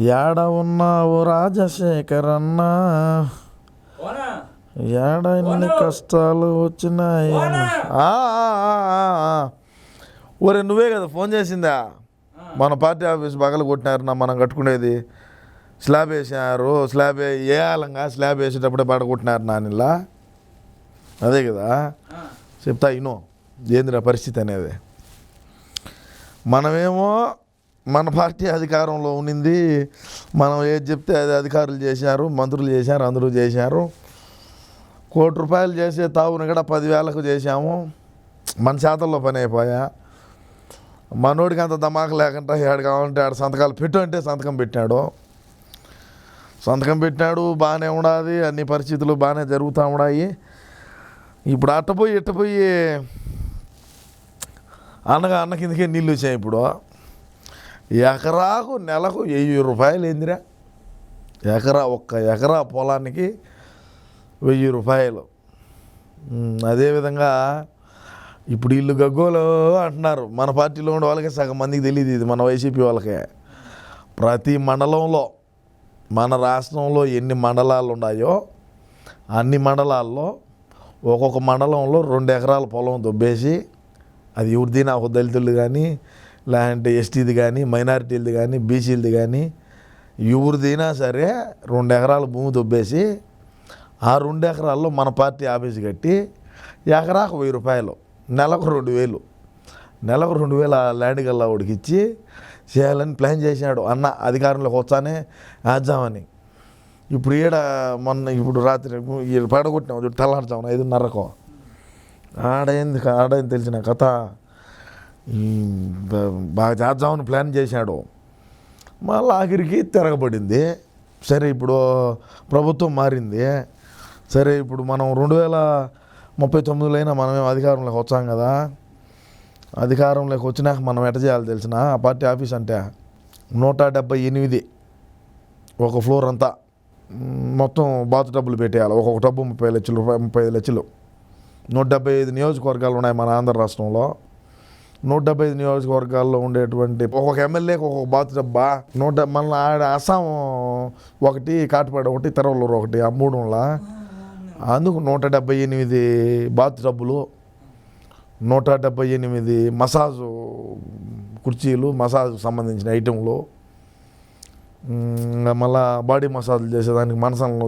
ఏడ ఉన్నావు రాజశేఖరన్న? ఏడ ఇన్ని కష్టాలు వచ్చినాయి. ఒరే నువ్వే కదా ఫోన్ చేసిందా? మన పార్టీ ఆఫీస్ పగల కొట్టినారు నా మనం కట్టుకునేది. స్లాబ్ వేసారు స్లాబ్ వేయాలంగా స్లాబ్ వేసేటప్పుడే పడ కొట్టినారు నానిలా అదే కదా? చెప్తా ఇను ఏందిరా పరిస్థితి అనేది? మనమేమో మన పార్టీ అధికారంలో ఉన్నింది. మనం ఏది చెప్తే అది అధికారులు చేశారు మంత్రులు చేశారు అందరూ చేశారు. కోటి రూపాయలు చేసే తావును కూడా పదివేలకు చేశాము. మన చేతల్లో పని అయిపోయా. మనోడికి అంత దమాక లేకుండా ఏడు కావాలంటే ఆడ సంతకాలు పెట్టు అంటే సంతకం పెట్టాడు. సంతకం పెట్టినాడు బాగానే ఉండాది అన్ని పరిస్థితులు బాగానే జరుగుతూ ఉన్నాయి. ఇప్పుడు అట్టపోయి ఇట్టపోయి అన్నగా అన్న కిందకే నీళ్ళు వచ్చాయి ఇప్పుడు. ఎకరాకు నెలకు వెయ్యి రూపాయలు ఏందిరా ఎకరా ఒక్క ఎకరా పొలానికి వెయ్యి రూపాయలు. అదేవిధంగా ఇప్పుడు వీళ్ళు గగ్గోలు అంటున్నారు. మన పార్టీలో ఉండే వాళ్ళకే సగం మందికి తెలియదు ఇది మన వైసీపీ వాళ్ళకే. ప్రతి మండలంలో మన రాష్ట్రంలో ఎన్ని మండలాలు ఉన్నాయో అన్ని మండలాల్లో ఒక్కొక్క మండలంలో రెండు ఎకరాల పొలం దొబ్బేసి అది ఎవరిది నాకు దళితులు కానీ లేదంటే ఎస్టీది కానీ మైనారిటీలది కానీ బీసీలది కానీ ఎవరిదైనా సరే రెండు ఎకరాల భూమి దొబ్బేసి ఆ రెండు ఎకరాల్లో మన పార్టీ ఆఫీస్ కట్టి ఎకరాకు వెయ్యి రూపాయలు నెలకు రెండు వేలు నెలకు రెండు వేలు ఆ ల్యాండ్ గల్లా వాడికి ఇచ్చి చేయాలని ప్లాన్ చేసినాడు. అన్న అధికారంలోకి వచ్చానే వేద్దామని. ఇప్పుడు ఈడ మొన్న ఇప్పుడు రాత్రి పడగొట్టినాం తెల్లారుజామున ఐదున్నరకు. ఆడైంది ఆడైంది తెలిసిన కథ? బాగా చేద్దామని ప్లాన్ చేశాడు. మళ్ళీ ఆఖరికి తిరగబడింది. సరే ఇప్పుడు ప్రభుత్వం మారింది. సరే ఇప్పుడు మనం రెండు వేల ముప్పై తొమ్మిదిలో అయినా మనమే అధికారంలోకి వచ్చాం కదా. అధికారంలోకి వచ్చినాక మనం ఎట చేయాలి తెలిసిన? ఆ పార్టీ ఆఫీస్ అంటే నూట డెబ్బై ఎనిమిది ఒక ఫ్లోర్ అంతా. మొత్తం బాత్ డబ్బులు పెట్టేయాలి. ఒక్కొక్క డబ్బు ముప్పై లక్షలు ముప్పై ఐదు లక్షలు. నూట డెబ్బై ఐదు నియోజకవర్గాలు ఉన్నాయి మన ఆంధ్ర రాష్ట్రంలో. నూట డెబ్బై ఐదు నియోజకవర్గాల్లో ఉండేటువంటి ఒక్కొక్క ఎమ్మెల్యేకి ఒక్కొక్క బాతు డబ్బా నూట మళ్ళీ ఆడ అస్సాం ఒకటి కాటిపాడ ఒకటి తెరవలూరు ఒకటి ఆ మూడులా అందుకు నూట డెబ్బై ఎనిమిది బాతు డబ్బులు నూట డెబ్బై ఎనిమిది మసాజు కుర్చీలు మసాజ్ సంబంధించిన ఐటెంలు. మళ్ళా బాడీ మసాజ్ చేసేదానికి మనసంలో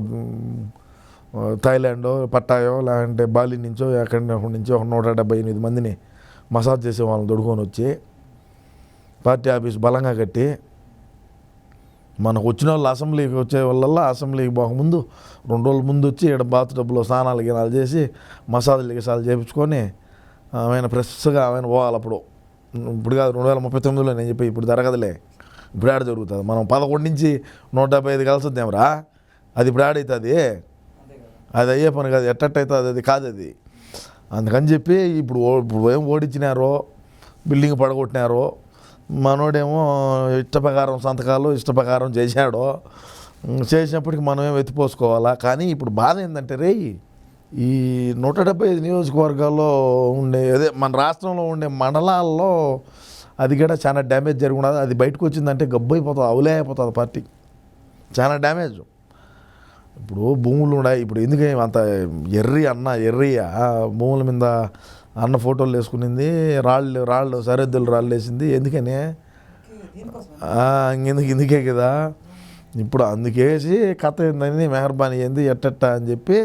థాయిలాండో పట్టాయో లేదంటే బాలి నుంచో ఎక్కడి నుంచో నూట డెబ్బై ఎనిమిది మందిని మసాజ్ చేసే వాళ్ళని దొడుకొని వచ్చి పార్టీ ఆఫీస్ బలంగా కట్టి మనకు వచ్చిన వాళ్ళు అసెంబ్లీకి వచ్చే వాళ్ళ అసెంబ్లీకి పోకముందు రెండు రోజుల ముందు వచ్చి ఇక్కడ బాత్ డబ్బులో స్నానాలు గినాలు చేసి మసాజులు గిసాలు చేయించుకొని ఆమె ఫ్రెష్గా ఆమె పోవాలి అప్పుడు. ఇప్పుడు కాదు రెండు వేల ముప్పై తొమ్మిదిలో నేను చెప్పి ఇప్పుడు జరగదులే. ఇప్పుడు ఆడ జరుగుతుంది. మనం పదకొండు నుంచి నూట డెబ్బై ఐదు కలిసి అది ఇప్పుడు ఆడవుతుంది అది అయ్యే పని కాదు. ఎట్టట్టయితుంది అది? కాదు అది. అందుకని చెప్పి ఇప్పుడు ఓ- ఇప్పుడు ఏం ఓడించినారో బిల్డింగ్ పడగొట్టినారో మనోడేమో ఇష్ట ప్రకారం సంతకాలు ఇష్ట ప్రకారం చేశాడో ఉమ్, చేసినప్పటికి మనం ఏం ఎత్తిపోసుకోవాలా కానీ ఇప్పుడు బాధ ఏంటంటే రే ఈ నూట డెబ్బై ఐదు నియోజకవర్గాల్లో ఉండే అదే మన రాష్ట్రంలో ఉండే మండలాల్లో అది కూడా చాలా డ్యామేజ్ జరిగి ఉన్నది. అది బయటకు వచ్చిందంటే గబ్బు అయిపోతుంది అవులే అయిపోతుంది పార్టీ. చాలా డ్యామేజ్. ఇప్పుడు భూములు ఉన్నాయి. ఇప్పుడు ఎందుకు అంత ఎర్రి అన్న ఎర్రియా భూముల మీద అన్న ఫోటోలు వేసుకునింది రాళ్ళు రాళ్ళు సరిహద్దులు రాళ్ళు వేసింది. ఎందుకని? ఇంకెందుకు ఇందుకే కదా. ఇప్పుడు అందుకేసి కథ ఏందని మెహర్బానీ ఏంది ఎట్టెట్ట అని చెప్పి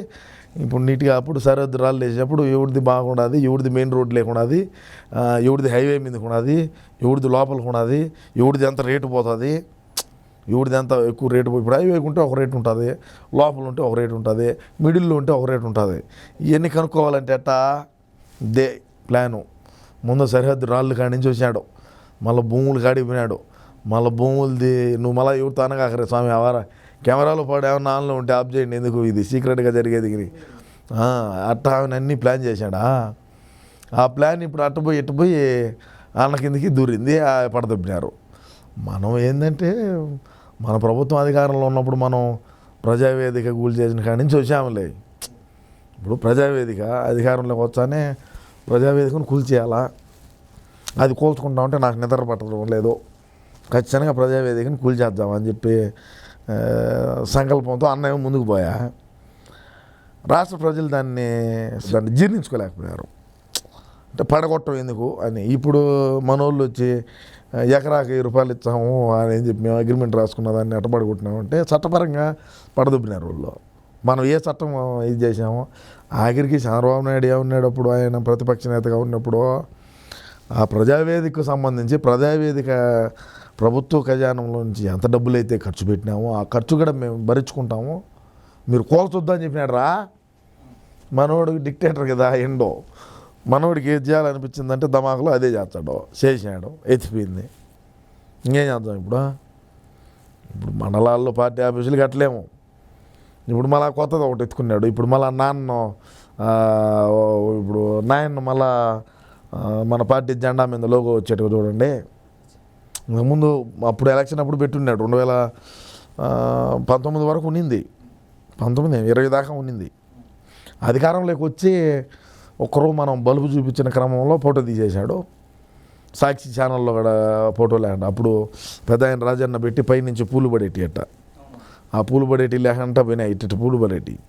ఇప్పుడు నీట్గా అప్పుడు సరిహద్దు రాళ్ళు వేసినప్పుడు ఎవరిది బాగుండదు ఎవరిది మెయిన్ రోడ్ లేకున్నది ఎవరిది హైవే మీద కొనది ఎవరిది లోపల కొనది ఎవరిది ఎంత రేటు పోతుంది ఎవరిది ఎంత ఎక్కువ రేటు ఇప్పుడు హైవేకి ఉంటే ఒక రేటు ఉంటుంది లోపల ఉంటే ఒక రేటు ఉంటుంది మిడిల్లో ఉంటే ఒక రేటు ఉంటుంది. ఇవన్నీ కనుక్కోవాలంటే ఎట్టా? The plan. ముందు సరిహద్దు రాళ్ళు కాడి నుంచి వచ్చాడు మళ్ళీ భూములు కాడిపోయినాడు మళ్ళీ భూములది నువ్వు మళ్ళీ ఎవరితో అనగాకరే స్వామి అవారా కెమెరాలో పాడు ఏమన్నా ఆన్లో ఉంటే ఆఫ్ చేయండి ఎందుకు ఇది? సీక్రెట్గా జరిగేది ఇది. అట్టా అన్నీ ప్లాన్ చేశాడా? ఆ ప్లాన్ ఇప్పుడు అట్టపోయి ఇట్టపోయి అన్న కిందకి దూరింది ఆ మనం ఏంటంటే మన ప్రభుత్వం అధికారంలో ఉన్నప్పుడు మనం ప్రజావేదిక కూల్ చేసిన కాడి నుంచి వచ్చాములే. ఇప్పుడు ప్రజావేదిక అధికారంలోకి వచ్చానే ప్రజావేదికను కూల్చేయాలా అది కూల్చుకుంటా ఉంటే నాకు నిద్ర పట్టడం లేదు. ఖచ్చితంగా ప్రజావేదికను కూల్చేద్దామని చెప్పి సంకల్పంతో అన్నయ్య ముందుకు పోయా. రాష్ట్ర ప్రజలు దాన్ని దాన్ని జీర్ణించుకోలేకపోయారు. అంటే పడగొట్టం ఎందుకు అని. ఇప్పుడు మనోళ్ళు వచ్చి ఎకరాకి వెయ్యి రూపాయలు ఇచ్చాము అని చెప్పి మేము అగ్రిమెంట్ రాసుకున్న దాన్ని ఎట్ట అంటే చట్టపరంగా పడదుబ్బినారు వాళ్ళు. మనం ఏ చట్టం ఇది చేసామో ఆఖరికి చంద్రబాబు నాయుడు ఏమన్నాడు అప్పుడు? ఆయన ప్రతిపక్ష నేతగా ఉన్నప్పుడు ఆ ప్రజావేదికకు సంబంధించి ప్రజావేదిక ప్రభుత్వ ఖజానంలో నుంచి ఎంత డబ్బులు అయితే ఖర్చు పెట్టినామో ఆ ఖర్చు కూడా మేము భరించుకుంటాము. మీరు కోల్చొద్దని చెప్పినాడు రా మనోడు డిక్టేటర్ కదా ఎండో మనోడికి ఏది చేయాలనిపించిందంటే దమాకులో అదే చేస్తాడు. చేసినాడు. ఎత్తిపోయింది. ఇంకేం చేద్దాం ఇప్పుడు? ఇప్పుడు మండలాల్లో పార్టీ ఆఫీసులు కట్టలేము. ఇప్పుడు మళ్ళా కొత్తది ఒకటి ఎత్తుకున్నాడు. ఇప్పుడు మళ్ళా నాన్న ఇప్పుడు నాయన్న మళ్ళా మన పార్టీ జెండా మీద లోగో వచ్చేట్టుగా చూడండి. ముందు అప్పుడు ఎలక్షన్ అప్పుడు పెట్టున్నాడు. రెండు వేల పంతొమ్మిది వరకు ఉన్నింది. పంతొమ్మిది ఇరవై దాకా ఉన్నింది. అధికారంలోకి వచ్చి ఒకరు మనం బల్బు చూపించిన క్రమంలో ఫోటో తీసేశాడు. సాక్షి ఛానల్లో కూడా ఫోటో లేకుండా. అప్పుడు పెద్ద ఆయన రాజన్న పెట్టి పైనుంచి పూలు పడేటి అట్ట ఆ పూలు పడేటి లేకుండా పోయినాయి. ఇటు పూలు పడేటి.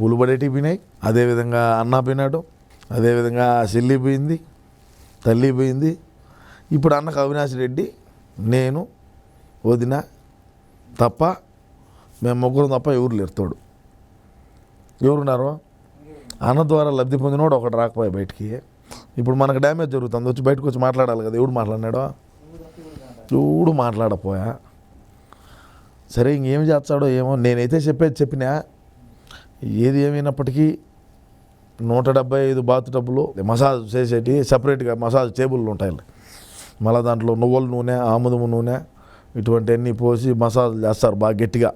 పూలు పడేటి పోయినాయి. అదేవిధంగా అన్న పోయినాడు. అదేవిధంగా చెల్లి పోయింది. తల్లి పోయింది. ఇప్పుడు అన్నకు అవినాష్ రెడ్డి నేను వదిన తప్ప మేము ముగ్గురం తప్ప ఎవరు లేరుతాడు ఎవరున్నారు? అన్న ద్వారా లబ్ధి పొందినోడు ఒకటి రాకపోయా బయటికి. ఇప్పుడు మనకు డ్యామేజ్ జరుగుతుంది. వచ్చి బయటకు వచ్చి మాట్లాడాలి కదా. ఎవడు మాట్లాడినాడో? చూడు మాట్లాడపోయా సరే ఇంకేం చేస్తాడో ఏమో. నేనైతే చెప్పేది చెప్పినా ఏది ఏమైనప్పటికీ నూట డెబ్బై ఐదు బాత్ డబ్బులు మసాజ్ చేసేటి సపరేట్గా మసాజ్ టేబుల్లు ఉంటాయి మళ్ళీ దాంట్లో నువ్వుల నూనె ఆముదము నూనె ఇటువంటివన్నీ పోసి మసాజ్ చేస్తారు బాగా గట్టిగా.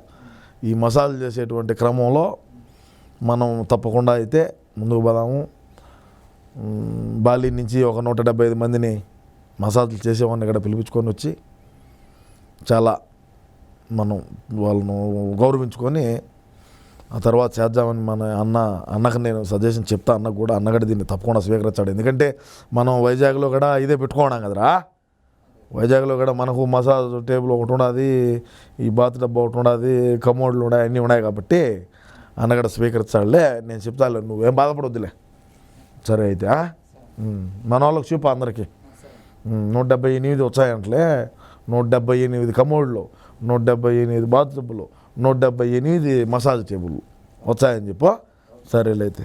ఈ మసాజ్ చేసేటువంటి క్రమంలో మనం తప్పకుండా అయితే ముందుకు పోదాము. బాలీ బాలి నుంచి ఒక నూట డెబ్బై ఐదు మందిని మసాజ్లు చేసేవాడిని ఇక్కడ పిలిపించుకొని వచ్చి చాలా మనం వాళ్ళను గౌరవించుకొని ఆ తర్వాత చేద్దామని మన అన్న అన్నకు నేను సజెషన్ చెప్తా అన్నకు కూడా అన్న కూడా దీన్ని తప్పకుండా స్వీకరించాడు. ఎందుకంటే మనం వైజాగ్లో కూడా ఇదే పెట్టుకోవడం కదరా? వైజాగ్లో కూడా మనకు మసాజ్ టేబుల్ ఒకటి ఉన్నది ఈ బాత్ డబ్బా ఒకటి ఉన్నది కమోడ్లు ఉన్నాయి అన్నీ ఉన్నాయి కాబట్టి అన్నగడ స్వీకరించాడులే నేను చెప్తాలే నువ్వేం బాధపడొద్దులే. సరే అయితే మన వాళ్ళకి చూపు అందరికీ. నూట డెబ్బై ఎనిమిది వచ్చాయంటలే నూట డెబ్బై ఎనిమిది కమోడ్లు నూట డెబ్బై ఎనిమిది బాత్ నూట డెబ్బై ఎనిమిది మసాజ్ టేబుల్ వచ్చాయని చెప్పు. సరేలైతే